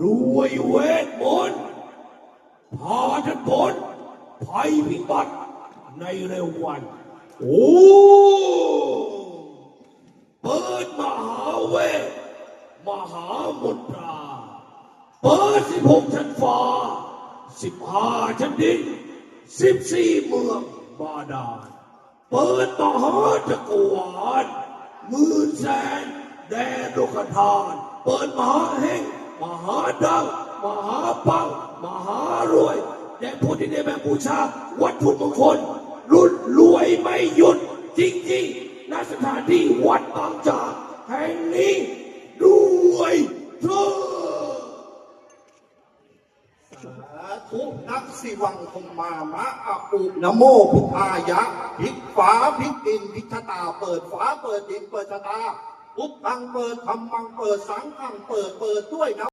ด้วยเวทมนต์พาท่านพ้นภัยพิบัติในเร็ววัน โอ้เปิดมหาเวทมหามนตราเปิดสิบหกชั้นฟ้าสิบห้าชั้นดินสิบสี่เมืองบาดาลเปิดมหาจักรวาลมื่นแสนแดนโลกทาน เปิดมหาแห่ง ดัง มหาปัง มหารวยแด่ผู้ที่ได้แบ่บูชา วัตถุมงคล รุ่นรวยไม่หยุด จริงๆณสถานที่วัดบางจากแห่งนี้ด้วยเถิดสาธุนักสิวังคมมามะอะอุนโมพุทธายะพิกฝาพิกดินพิชตา เปิดฝาเปิดดินเปิดชะตาพุทธังเปิดธรรมังเปิดสังฆังเปิดเปิดด้วยนะ